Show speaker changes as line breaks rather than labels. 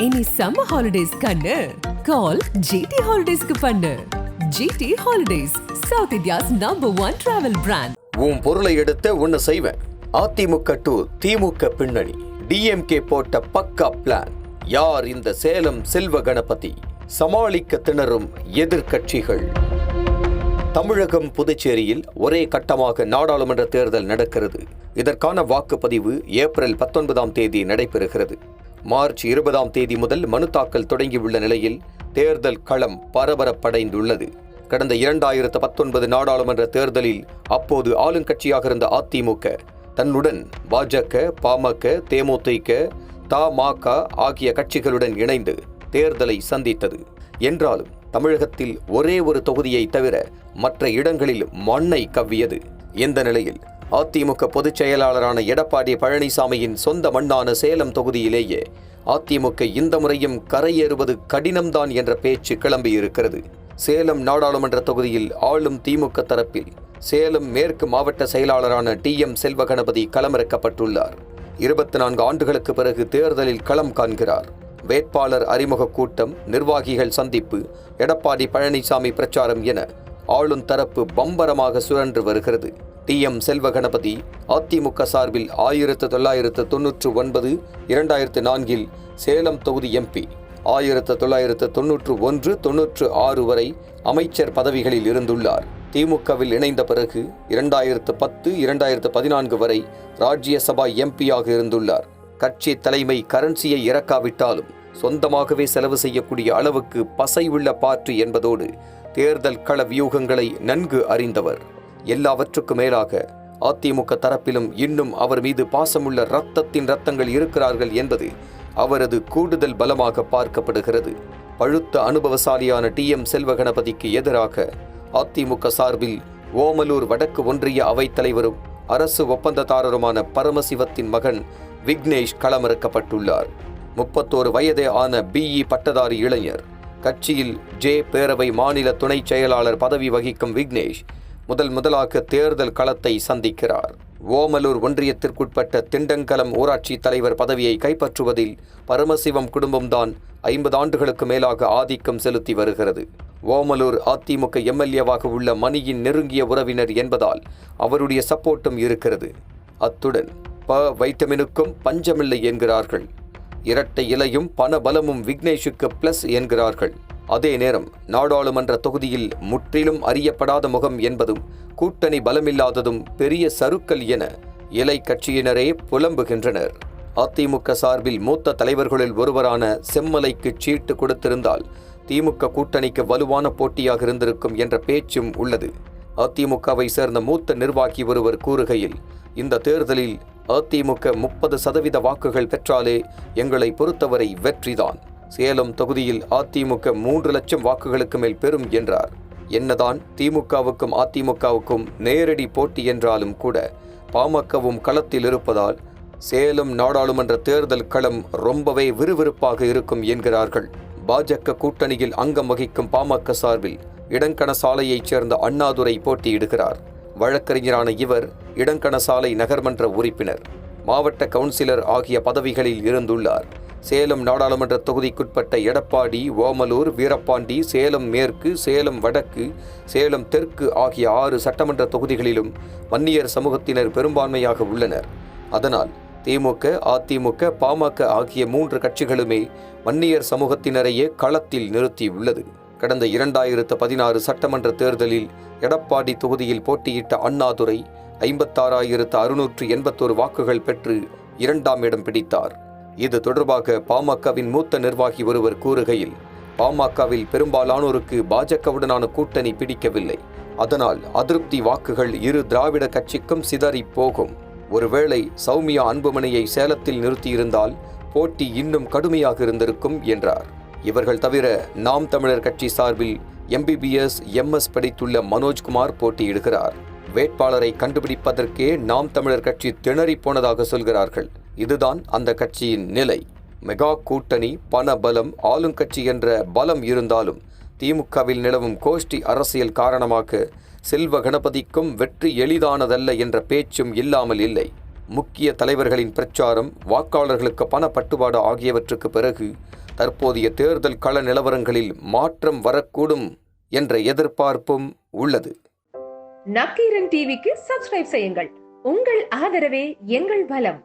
இனி summer holidays கண்ணு. Call GT ஹாலிடேஸ்க்கு பண்ணு. GT holidays South India's number one travel brand
உன் பொருளை எடுத்து ஒன்னு செய்வேன். அதிமுக டு திமுக பின்னணி. டிஎம்கே போட்ட பக்கா பிளான் யார் இந்த சேலம் செல்வ கணபதி? சமாளிக்க திணறும் எதிர்க்கட்சிகள். தமிழகம் புதுச்சேரியில் ஒரே கட்டமாக நாடாளுமன்ற தேர்தல் நடக்கிறது. இதற்கான வாக்குப்பதிவு ஏப்ரல் பத்தொன்பதாம் தேதி நடைபெறுகிறது. மார்ச் இருபதாம் தேதி முதல் மனு தாக்கல் தொடங்கியுள்ள நிலையில் தேர்தல் களம் பரபரப்படைந்துள்ளது. கடந்த இரண்டாயிரத்து பத்தொன்பது நாடாளுமன்ற தேர்தலில் அப்போது ஆளுங்கட்சியாக இருந்த அதிமுக தன்னுடன் பாஜக பாமக தேமுதிக தமாக ஆகிய கட்சிகளுடன் இணைந்து தேர்தலை சந்தித்தது. என்றாலும் தமிழகத்தில் ஒரே ஒரு தொகுதியை தவிர மற்ற இடங்களில் மண்ணை கவ்வியது. இந்த நிலையில்? அதிமுக பொதுச் செயலாளரான எடப்பாடி பழனிசாமியின் சொந்த மண்ணான சேலம் தொகுதியிலேயே அதிமுக இந்த முறையும் கரையேறுவது கடினம்தான் என்ற பேச்சு கிளம்பியிருக்கிறது. சேலம் நாடாளுமன்ற தொகுதியில் ஆளும் திமுக தரப்பில் சேலம் மேற்கு மாவட்ட செயலாளரான டி எம் செல்வகணபதி களமிறக்கப்பட்டுள்ளார். இருபத்தி நான்கு ஆண்டுகளுக்கு பிறகு தேர்தலில் களம் காண்கிறார். வேட்பாளர் அறிமுக கூட்டம் நிர்வாகிகள் சந்திப்பு எடப்பாடி பழனிசாமி பிரச்சாரம் என ஆளும் தரப்பு பம்பரமாக சுழன்று வருகிறது. டி எம் செல்வகணபதி அதிமுக சார்பில் ஆயிரத்து தொள்ளாயிரத்து தொன்னூற்று ஒன்பது இரண்டாயிரத்து நான்கில் சேலம் தொகுதி எம்பி ஆயிரத்து தொள்ளாயிரத்து தொன்னூற்று ஒன்று தொன்னூற்று ஆறு வரை அமைச்சர் பதவிகளில் இருந்துள்ளார். திமுகவில் இணைந்த பிறகு இரண்டாயிரத்து பத்து இரண்டாயிரத்து பதினான்கு வரை ராஜ்யசபா எம்பியாக இருந்துள்ளார். கட்சி தலைமை கரன்சியை இறக்காவிட்டாலும் சொந்தமாகவே செலவு செய்யக்கூடிய அளவுக்கு பசை உள்ள பார்ட்டி என்பதோடு தேர்தல் கள வியூகங்களை நன்கு அறிந்தவர். எல்லாவற்றுக்கும் மேலாக அதிமுக தரப்பிலும் இன்னும் அவர் மீது பாசமுள்ள ரத்தத்தின் ரத்தங்கள் இருக்கிறார்கள் என்பது அவரது கூடுதல் பலமாக பார்க்கப்படுகிறது. பழுத்த அனுபவசாலியான டி. எம். செல்வகணபதிக்கு எதிராக அதிமுக சார்பில் ஓமலூர் வடக்கு ஒன்றிய அவைத் தலைவரும் அரசு ஒப்பந்ததாரருமான பரமசிவத்தின் மகன் விக்னேஷ் களமிறக்கப்பட்டுள்ளார். முப்பத்தோரு வயதே ஆன பிஇ பட்டதாரி இளைஞர் கட்சியில் ஜே. பேரவை மாநில துணைச் செயலாளர் பதவி வகிக்கும் விக்னேஷ் முதல் முதலாக தேர்தல் களத்தை சந்திக்கிறார். ஓமலூர் ஒன்றியத்திற்குட்பட்ட திண்டங்கலம் ஊராட்சி தலைவர் பதவியை கைப்பற்றுவதில் பரமசிவம் குடும்பம்தான் ஐம்பது ஆண்டுகளுக்கு மேலாக ஆதிக்கம் செலுத்தி வருகிறது. ஓமலூர் அதிமுக எம்எல்ஏவாக உள்ள மணியின் நெருங்கிய உறவினர் என்பதால் அவருடைய சப்போர்ட்டும் இருக்கிறது. அத்துடன் ப வைட்டமினுக்கும் பஞ்சமில்லை என்கிறார்கள். இரட்டை இலையும் பண பலமும் விக்னேஷுக்கு பிளஸ் என்கிறார்கள். அதே நேரம் நாடாளுமன்ற தொகுதியில் முற்றிலும் அறியப்படாத முகம் என்பதும் கூட்டணி பலமில்லாததும் பெரிய சருக்கள் என இலை கட்சியினரே புலம்புகின்றனர். அதிமுக சார்பில் மூத்த தலைவர்களில் ஒருவரான செம்மலைக்கு சீட்டு கொடுத்திருந்தால் திமுக கூட்டணிக்கு வலுவான போட்டியாக இருந்திருக்கும் என்ற பேச்சும் உள்ளது. அதிமுகவை சேர்ந்த மூத்த நிர்வாகி ஒருவர் கூறுகையில் இந்த தேர்தலில் அதிமுக முப்பது சதவீத வாக்குகள் பெற்றாலே எங்களை பொறுத்தவரை வெற்றிதான். சேலம் தொகுதியில் அதிமுக மூன்று லட்சம் வாக்குகளுக்கு மேல் பெறும் என்றார். என்னதான் திமுகவுக்கும் அதிமுகவுக்கும் நேரடி போட்டி என்றாலும் கூட பாமகவும் களத்தில் இருப்பதால் சேலம் நாடாளுமன்ற தேர்தல் களம் ரொம்பவே விறுவிறுப்பாக இருக்கும் என்கிறார்கள். பாஜக கூட்டணியில் அங்கம் வகிக்கும் பாமக சார்பில் இடங்கண சாலையைச் சேர்ந்த அண்ணாதுரை போட்டியிடுகிறார். வழக்கறிஞரான இவர் இடங்கண சாலை நகர்மன்ற உறுப்பினர் மாவட்ட கவுன்சிலர் ஆகிய பதவிகளில் இருந்துள்ளார். சேலம் நாடாளுமன்ற தொகுதிக்குட்பட்ட எடப்பாடி ஓமலூர் வீரப்பாண்டி சேலம் மேற்கு சேலம் வடக்கு சேலம் தெற்கு ஆகிய ஆறு சட்டமன்ற தொகுதிகளிலும் வன்னியர் சமூகத்தினர் பெரும்பான்மையாக உள்ளனர். அதனால் திமுக அதிமுக பாமக ஆகிய மூன்று கட்சிகளுமே வன்னியர் சமூகத்தினரையே களத்தில் நிறுத்தியுள்ளது. கடந்த இரண்டாயிரத்து பதினாறு சட்டமன்ற தேர்தலில் எடப்பாடி தொகுதியில் போட்டியிட்ட அண்ணாதுரை ஐம்பத்தாறாயிரத்து அறுநூற்று எண்பத்தோரு வாக்குகள் பெற்று இரண்டாம் இடம் பிடித்தார். இது தொடர்பாக பாமகவின் மூத்த நிர்வாகி ஒருவர் கூறுகையில் பாமகவில் பெரும்பாலானோருக்கு பாஜகவுடனான கூட்டணி பிடிக்கவில்லை. அதனால் அதிருப்தி வாக்குகள் இரு திராவிட கட்சிக்கும் சிதறி போகும். ஒருவேளை சௌமியா அன்புமணியை சேலத்தில் நிறுத்தியிருந்தால் போட்டி இன்னும் கடுமையாக இருந்திருக்கும் என்றார். இவர்கள் தவிர நாம் தமிழர் கட்சி சார்பில் எம்பிபிஎஸ் எம்எஸ் படித்துள்ள மனோஜ்குமார் போட்டியிடுகிறார். வேட்பாளரை கண்டுபிடிப்பதற்கே நாம் தமிழர் கட்சி திணறி போனதாக சொல்கிறார்கள். இதுதான் அந்த கட்சியின் நிலை. மெகா கூட்டணி பண பலம் ஆளுங்கட்சி என்ற பலம் இருந்தாலும் திமுகவில் நிலவும் கோஷ்டி அரசியல் காரணமாக செல்வ கணபதிக்கும் வெற்றி எளிதானதல்ல என்ற பேச்சும் இல்லாமல் இல்லை. முக்கிய தலைவர்களின் பிரச்சாரம் வாக்காளர்களுக்கு பண பட்டுவாடு ஆகியவற்றுக்கு பிறகு தற்போதைய தேர்தல் கள நிலவரங்களில் மாற்றம் வரக்கூடும் என்ற எதிர்பார்ப்பும் உள்ளது.
நக்கீரன் டிவிக்கு சப்ஸ்கிரைப் செய்யுங்கள். உங்கள் ஆதரவே எங்கள் பலம்.